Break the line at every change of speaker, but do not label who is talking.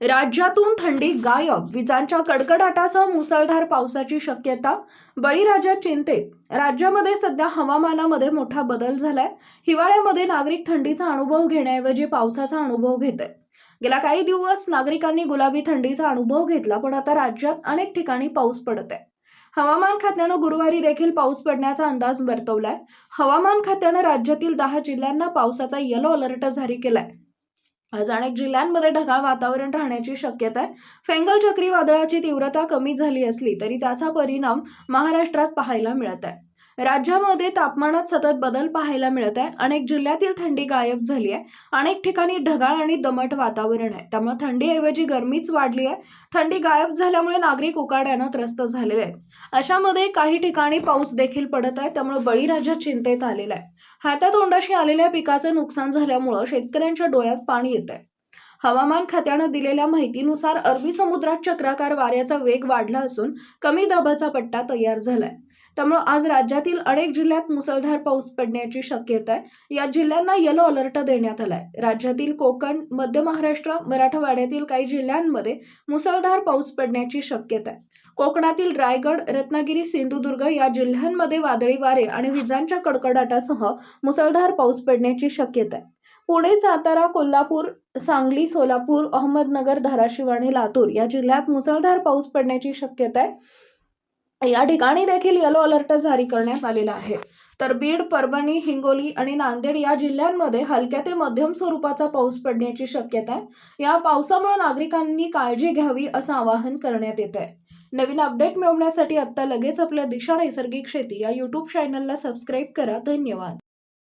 राज्यातून थंडी गायब विजांच्या कडकडाटासह मुसळधार पावसाची शक्यता बळीराजा चिंतेत. राज्यामध्ये सध्या हवामानामध्ये मोठा बदल झालाय. हिवाळ्यामध्ये नागरिक थंडीचा अनुभव घेण्याऐवजी पावसाचा अनुभव घेत आहे गेल्या काही दिवस नागरिकांनी गुलाबी थंडीचा अनुभव घेतला पण आता राज्यात अनेक ठिकाणी पाऊस पडत आहे हवामान खात्यानं गुरुवारी देखील पाऊस पडण्याचा अंदाज वर्तवलाय. हवामान खात्यानं राज्यातील दहा जिल्ह्यांना पावसाचा येलो अलर्ट जारी केलाय. आज अनेक जिल्ह्यांमध्ये ढगाळ वातावरण राहण्याची शक्यता आहे. फेंगल चक्रीवादळाची तीव्रता कमी झाली असली तरी त्याचा परिणाम महाराष्ट्रात पाहायला मिळत आहे. राज्यामध्ये तापमानात सतत बदल पाहायला मिळत आहे. अनेक जिल्ह्यातील थंडी गायब झाली आहे. अनेक ठिकाणी ढगाळ आणि दमट वातावरण आहे. त्यामुळे थंडीऐवजी गरमीच वाढली आहे. थंडी गायब झाल्यामुळे नागरिक उकाड्यानं त्रस्त झालेले आहेत. अशामध्ये काही ठिकाणी पाऊस देखील पडत आहे. त्यामुळे बळीराजा चिंतेत आलेला आहे. हातातोंडाशी आलेल्या पिकाचं नुकसान झाल्यामुळं शेतकऱ्यांच्या डोळ्यात पाणी येत आहे हवामान खात्यानं दिलेल्या माहितीनुसार अरबी समुद्रात चक्राकार वाऱ्याचा वेग वाढला असून कमी दाबाचा पट्टा तयार झालाय. त्यामुळे आज राज्यातील अनेक जिल्ह्यात मुसळधार पाऊस पडण्याची शक्यता आहे. या जिल्ह्यांना येलो अलर्ट देण्यात आलाय. राज्यातील कोकण मध्य महाराष्ट्र मराठवाड्यातील काही जिल्ह्यांमध्ये मुसळधार पाऊस पडण्याची शक्यता आहे. कोकणातील रायगड रत्नागिरी सिंधुदुर्ग या जिल्ह्यांमध्ये वादळी वारे आणि विजांच्या कडकडाटासह मुसळधार पाऊस पडण्याची शक्यता आहे. पुणे सातारा कोल्हापूर सांगली सोलापूर अहमदनगर धाराशिव आणि लातूर या जिल्ह्यात मुसळधार पाऊस पडण्याची शक्यता आहे. या ठिकाणी देखील येलो अलर्ट जारी करण्यात आलेला आहे. तर बीड परभणी हिंगोली आणि नांदेड या जिल्ह्यांमध्ये हलक्या ते मध्यम स्वरूपाचा पाऊस पडण्याची शक्यता आहे. या पावसामुळे नागरिकांनी काळजी घ्यावी असं आवाहन करण्यात येत आहे नवीन अपडेट मिळवण्यासाठी आत्ता लगेच आपल्या दिशा नैसर्गिक शेती या यूट्यूब चॅनलला सबस्क्राईब करा. धन्यवाद.